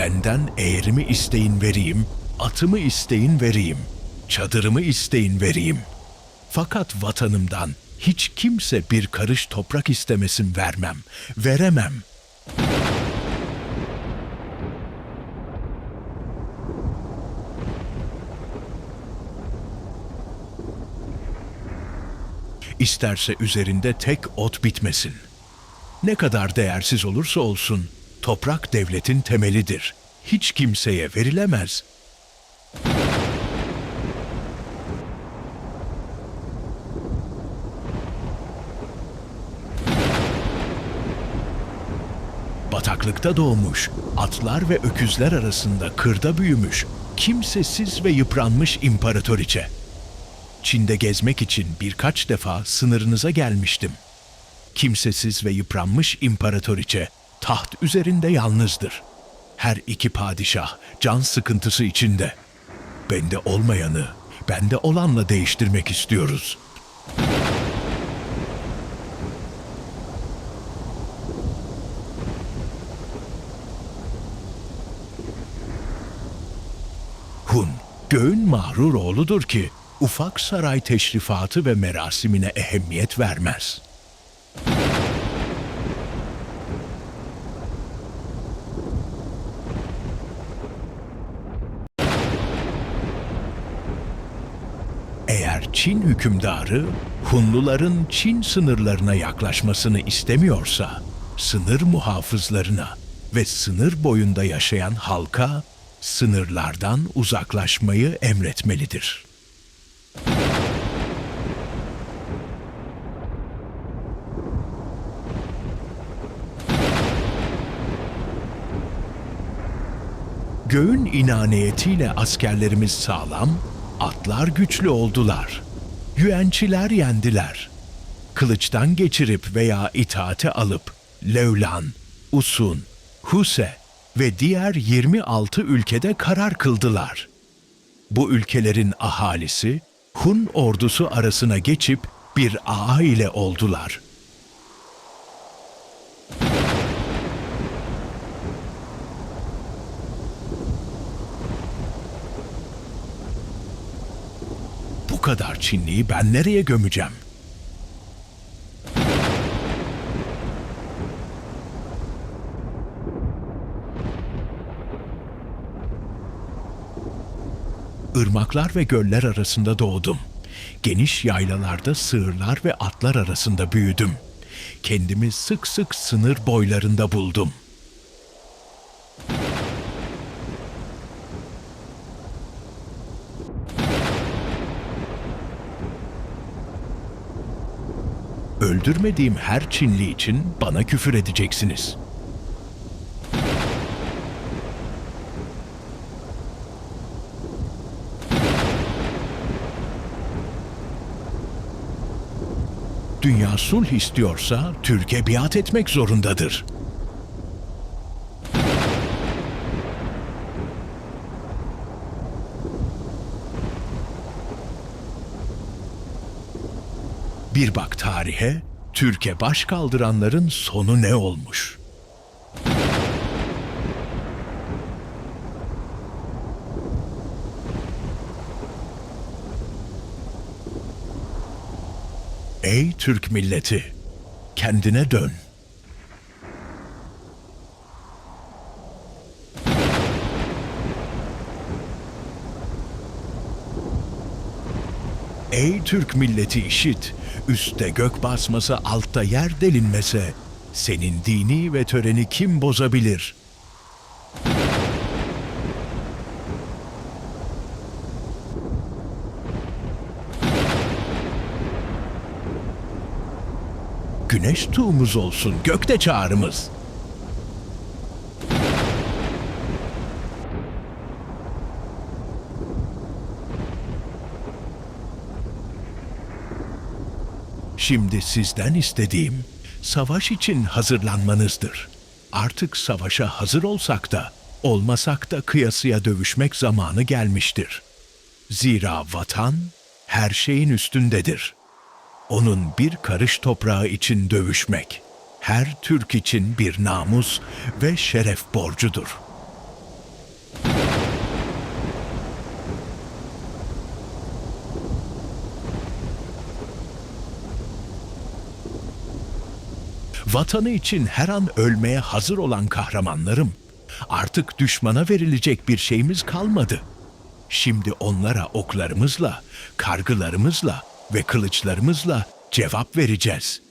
Benden eğerimi isteyin vereyim, atımı isteyin vereyim, çadırımı isteyin vereyim. Fakat vatanımdan hiç kimse bir karış toprak istemesin vermem, veremem. İsterse üzerinde tek ot bitmesin. Ne kadar değersiz olursa olsun, toprak devletin temelidir. Hiç kimseye verilemez. Bataklıkta doğmuş, atlar ve öküzler arasında kırda büyümüş, kimsesiz ve yıpranmış imparatoriçe. Çin'de gezmek için birkaç defa sınırınıza gelmiştim. Kimsesiz ve yıpranmış imparatoriçe taht üzerinde yalnızdır. Her iki padişah can sıkıntısı içinde. Bende olmayanı bende olanla değiştirmek istiyoruz. Hun, göğün mağrur oğludur ki ufak saray teşrifatı ve merasimine ehemmiyet vermez. Eğer Çin hükümdarı Hunluların Çin sınırlarına yaklaşmasını istemiyorsa, sınır muhafızlarına ve sınır boyunda yaşayan halka sınırlardan uzaklaşmayı emretmelidir. Göğün inaniyetiyle askerlerimiz sağlam, atlar güçlü oldular. Yüençiler yendiler. Kılıçtan geçirip veya itaate alıp Levlan, Usun, Huse ve diğer 26 ülkede karar kıldılar. Bu ülkelerin ahalisi Hun ordusu arasına geçip bir ağa ile oldular. Bu kadar Çinliyi ben nereye gömeceğim? Irmaklar ve göller arasında doğdum. Geniş yaylalarda sığırlar ve atlar arasında büyüdüm. Kendimi sık sık sınır boylarında buldum. Öldürmediğim her Çinli için bana küfür edeceksiniz. Dünya sulh istiyorsa Türkiye biat etmek zorundadır. Bir bak tarihe, Türkiye baş kaldıranların sonu ne olmuş? Ey Türk milleti, kendine dön. Ey Türk milleti işit, üstte gök basması altta yer delinmese, senin dini ve töreni kim bozabilir? Güneş tuğumuz olsun, gökte çağrımız. Şimdi sizden istediğim savaş için hazırlanmanızdır. Artık savaşa hazır olsak da, olmasak da kıyasıya dövüşmek zamanı gelmiştir. Zira vatan her şeyin üstündedir. Onun bir karış toprağı için dövüşmek, her Türk için bir namus ve şeref borcudur. Vatanı için her an ölmeye hazır olan kahramanlarım. Artık düşmana verilecek bir şeyimiz kalmadı. Şimdi onlara oklarımızla, kargılarımızla ve kılıçlarımızla cevap vereceğiz.